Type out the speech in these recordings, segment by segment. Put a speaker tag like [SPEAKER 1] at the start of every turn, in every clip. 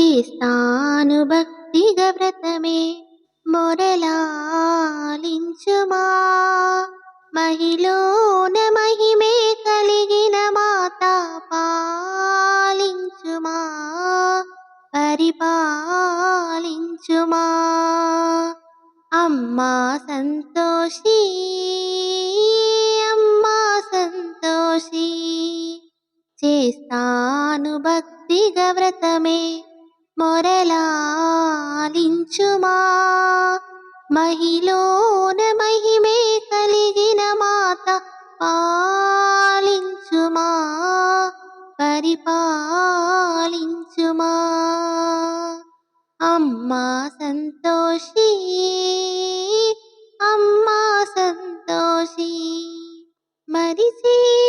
[SPEAKER 1] చేస్తాను భక్తిగా వ్రతమే. మొరలాలించుమా. మహిలోన మహిమే కలిగిన మాత పాలించుమా. పరిపాలించుమా. అమ్మా సంతోషి. అమ్మా సంతోషి. చేస్తాను భక్తిగా వ్రతమే. మొరలాలించుమా మహిలోన మహిమే కలిగిన మాత పాలించుమా? పరిపాలించుమా? అమ్మా సంతోషి అమ్మా సంతోషి. మరిచే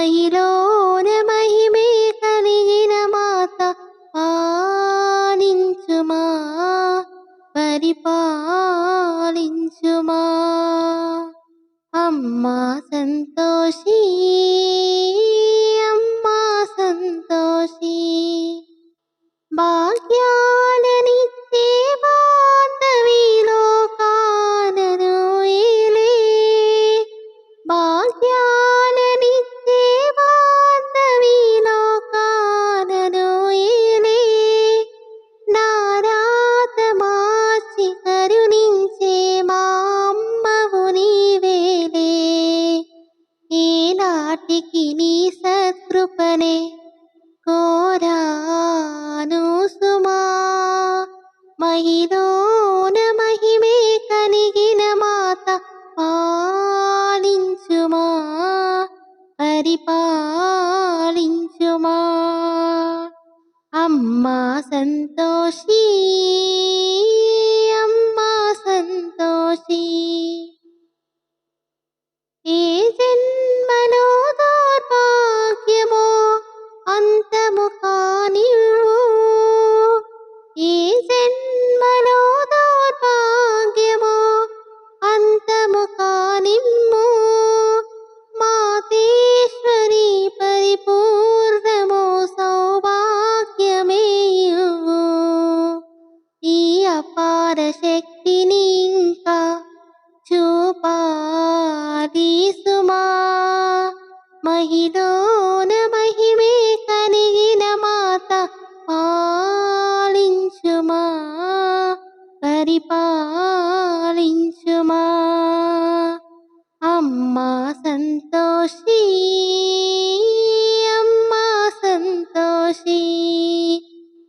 [SPEAKER 1] మహిలోన మహిమే కలిగిన మాత పాలించుమా పరిపాలించుమా అమ్మా సంతోషి ఏనాటికి నీ సత్కృపనే కోరాను సుమా మహిలోన మహిమే కలిగిన మాత పాలించుమా పరిపాలించుమా అమ్మా సంతోషి అమ్మా సంతోషి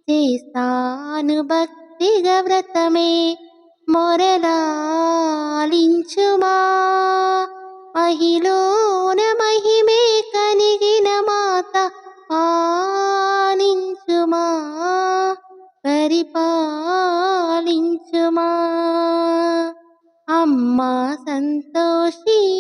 [SPEAKER 1] చేస్తాను భక్తిగా వ్రతమే మొరలాలించుమా. మహిలోన మహిమే కనిగిన మాత పాలించుమా పరిపాలించుమా. అమ్మా సంతోషీ.